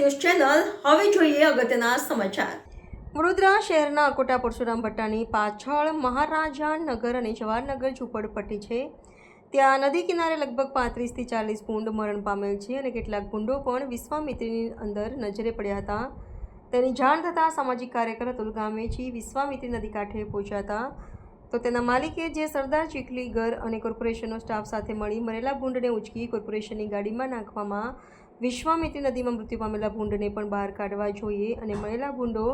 જોઈએ અગત્યના સમાચાર. વડોદરા શહેરના અકોટા પરશુરામ ભટ્ટાની પાછળ મહારાજા નગર અને જવાહરનગર ઝૂંપડપટ્ટી છે. ત્યાં નદી કિનારે લગભગ પાંત્રીસથી ચાલીસ ભૂંડ મરણ પામેલ છે અને કેટલાક ભૂંડો પણ વિશ્વામિત્રીની અંદર નજરે પડ્યા હતા. તેની જાણ થતાં સામાજિક કાર્યકર અતુલ ગામેજી વિશ્વામિત્રી નદી કાંઠે પહોંચ્યા હતા. તો તેના માલિકે જે સરદાર ચીખલી ઘર અને કોર્પોરેશનનો સ્ટાફ સાથે મળી મરેલા ભૂંડને ઉચકી કોર્પોરેશનની ગાડીમાં નાખવામાં વિશ્વામિત્રી નદીમાં મૃત્યુ પામેલા ભૂંડને પણ બહાર કાઢવા જોઈએ અને મરેલા ભૂંડો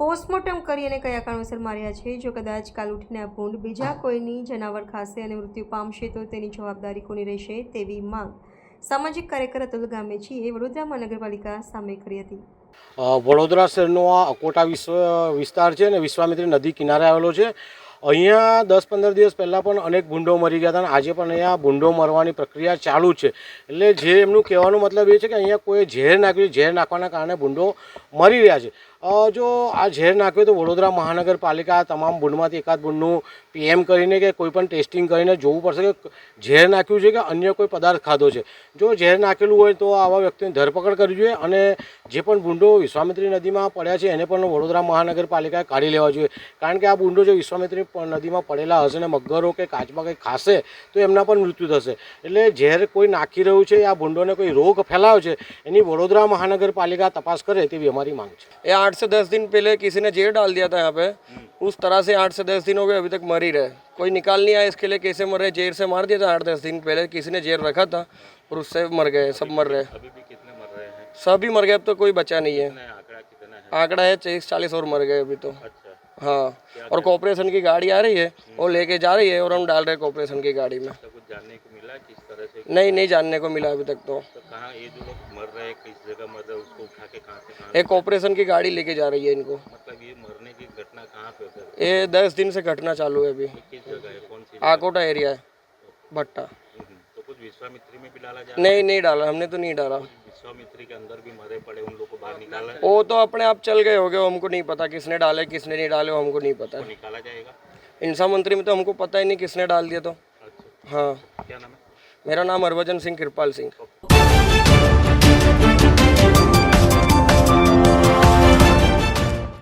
પોસ્ટમોર્ટમ કરી અને કયા કારણોસર માર્યા છે? જો કદાચ કાલ ઉઠીને આ ભૂંડ બીજા કોઈની જનાવર ખાશે અને મૃત્યુ પામશે તો તેની જવાબદારી કોની રહેશે તેવી માંગ સામાજિક કાર્યકર અતુલ ગામેચીએ વડોદરા મહાનગરપાલિકા સામે કરી હતી. વડોદરા શહેરનો આ અકોટા વિસ્તાર છે અને વિશ્વામિત્રી નદી કિનારે આવેલો છે. અહીંયા દસ પંદર દિવસ પહેલાં પણ અનેક ભૂંડો મરી ગયા હતા અને આજે પણ અહીંયા ભૂંડો મરવાની પ્રક્રિયા ચાલુ છે. એટલે જે એમનું કહેવાનો મતલબ એ છે કે અહીંયા કોઈ ઝેર નાખ્યું ઝેર નાખવાના કારણે ભૂંડો મરી રહ્યા છે. જો આ ઝેર નાખ્યું તો વડોદરા મહાનગરપાલિકા તમામ બુંડમાંથી એકાદ બુંડનું પીએમ કરીને કે કોઈ પણ ટેસ્ટિંગ કરીને જોવું પડશે કે ઝેર નાખ્યું છે કે અન્ય કોઈ પદાર્થ ખાધો છે. જો ઝેર નાખેલું હોય તો આવા વ્યક્તિની ધરપકડ કરવી જોઈએ અને જે પણ ભૂંડો વિશ્વામિત્રી નદીમાં પડ્યા છે એને પણ વડોદરા મહાનગરપાલિકાએ કાઢી લેવા જોઈએ. કારણ કે આ ભૂંડો જો વિશ્વામિત્રી નદીમાં પડેલા હશે ને મગરો કે કાચમાં કંઈ ખાશે તો એમના પણ મૃત્યુ થશે. એટલે ઝેર કોઈ નાખી રહ્યું છે, આ ભૂંડોને કોઈ રોગ ફેલાયો છે, એની વડોદરા મહાનગરપાલિકા તપાસ કરે તેવી અમારી हमारी मांग है ये आठ से दस दिन पहले किसी ने जेल डाल दिया था यहाँ पे। उस तरह से आठ से दस दिन हो गए अभी तक मर ही रहे। कोई निकाल नहीं आया इसके लिए कैसे मर रहे? जेल से मार दिया था आठ दस दिन पहले किसी ने जेल रखा था और उससे मर गए सब मर रहे। सभी मर गए अब तो कोई बचा नहीं है। आंकड़ा है? तेईस चालीस और मर गए अभी तो। हाँ और कॉपरेशन की गाड़ी आ रही है वो लेके जा रही है और हम डाल रहे हैं कॉपरेशन की गाड़ी में। जानने को मिला किस तरह से नहीं नहीं जानने को मिला अभी तक तो। तो कहाँ ये जो लोग मर रहे हैं किस जगह मर रहे हैं उसको उठा के कहाँ से कहाँ एक कॉपरेशन की गाड़ी लेके जा रही है इनको। मतलब ये मरने की घटना कहाँ पे ये दस दिन से घटना चालू है अभी। किस जगह है? कौन सी आकोटा एरिया है भट्टा। हम्म, तो कुछ विश्वामित्री में भी डाला जा नहीं नहीं डाला हमने तो नहीं डाला। विश्वामित्री के अंदर भी मरे पड़े उन लोगों को बाहर निकाला वो तो अपने आप चल गए हो गए हमको नहीं पता किसने डाले किसने नहीं डाले हमको नहीं पता। निकाला जाएगा? इंसा मंत्री में तो हमको पता ही नहीं किसने डाल दिया तो। हाँ क्या नाम है मेरा नाम हरभजन सिंह कृपाल सिंह